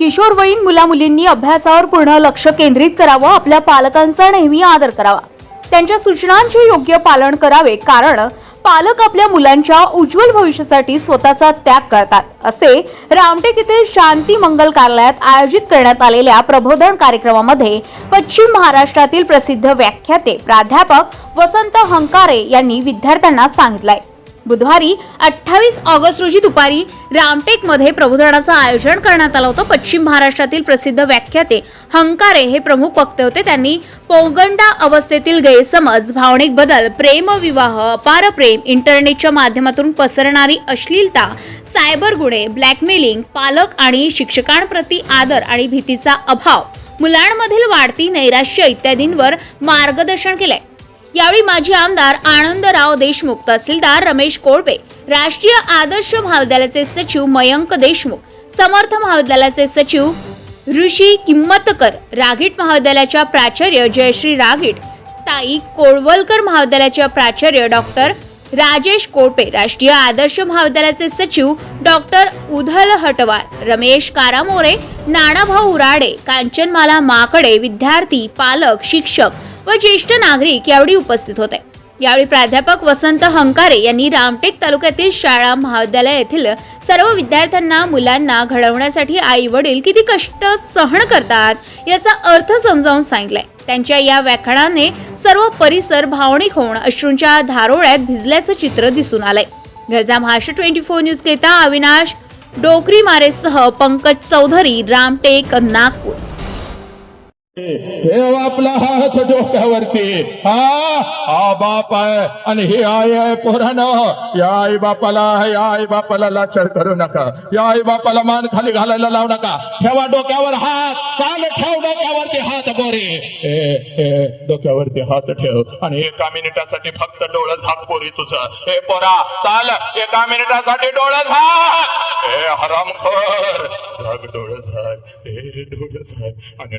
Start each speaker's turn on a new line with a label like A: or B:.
A: किशोरवयीन मुलामुलींनी अभ्यासावर पूर्ण लक्ष केंद्रित करावं आपल्या पालकांचा नेहमी आदर करावा. त्यांच्या सूचनांचे योग्य पालन करावे कारण पालक आपल्या मुलांच्या उज्ज्वल भविष्यासाठी स्वतःचा त्याग करतात असे रामटेक येथील शांती मंगल कार्यालयात आयोजित करण्यात आलेल्या प्रबोधन कार्यक्रमामध्ये पश्चिम महाराष्ट्रातील प्रसिद्ध व्याख्याते प्राध्यापक वसंत हंकारे यांनी विद्यार्थ्यांना सांगितलंय. बुधवारी अठ्ठावीस ऑगस्ट रोजी दुपारी रामटेकमध्ये प्रबोधनाचं आयोजन करण्यात आलं होतं. पश्चिम महाराष्ट्रातील प्रसिद्ध व्याख्याते हंकारे हे प्रमुख वक्ते होते. त्यांनी पौगंडा अवस्थेतील गैरसमज भावनिक बदल प्रेमविवाह अपार प्रेम इंटरनेटच्या माध्यमातून पसरणारी अश्लीलता सायबर गुन्हे ब्लॅकमेलिंग पालक आणि शिक्षकांप्रती आदर आणि भीतीचा अभाव मुलांमधील वाढती नैराश्य इत्यादींवर मार्गदर्शन केलंय. यावेळी माजी आमदार आनंदराव देशमुख तहसीलदार रमेश कोळपे राष्ट्रीय आदर्श महाविद्यालयाचे सचिव मयंक देशमुख समर्थ महाविद्यालयाचे सचिव ऋषी किंमतकर रागीट महाविद्यालयाच्या प्राचार्य जयश्री रागीट ताई कोळवलकर महाविद्यालयाच्या प्राचार्य डॉक्टर राजेश कोळपे राष्ट्रीय आदर्श महाविद्यालयाचे सचिव डॉक्टर उधल हटवार रमेश कारामोरे नानाभाऊ उराडे कांचनमाला माकडे विद्यार्थी पालक शिक्षक व ज्येष्ठ नागरिक यावेळी उपस्थित होते. यावेळी प्राध्यापक वसंत हंकारे यांनी रामटेक तालुक्यातील शाळा महाविद्यालय येथील सर्व विद्यार्थ्यांना मुलांना घडवण्यासाठी आई वडील किती कष्ट सहन करतात याचा अर्थ समजावून सांगितलाय. त्यांच्या या व्याख्यानाने सर्व परिसर भावनिक होऊन अश्रूंच्या धारोळ्यात भिजल्याचं चित्र दिसून आलंय. गरजा महाराष्ट्र ट्वेंटी फोर न्यूज घेता अविनाश डोकरी मारेसह पंकज चौधरी रामटेक नागपूर.
B: देव आपला हात डोक्यावरती. हा हा बाप आहे आणि हे आई आहे पोरानं. या आई बापाला या आई बापाला लाचार करू नका. या आई बापाला मान खाली घालायला लावू नका. ठेवा डोक्यावर हात. चाल ठेव डोक्यावरती हात बोरे डोक्यावरती हात ठेव. आणि एका मिनिटासाठी फक्त डोळं झाक पोरी तुझं. हे पोरा चाल. एका मिनिटासाठी डोळं झाक. हे हरामखोर. झाक डोळं झाक. ए डोळं झाक. आणि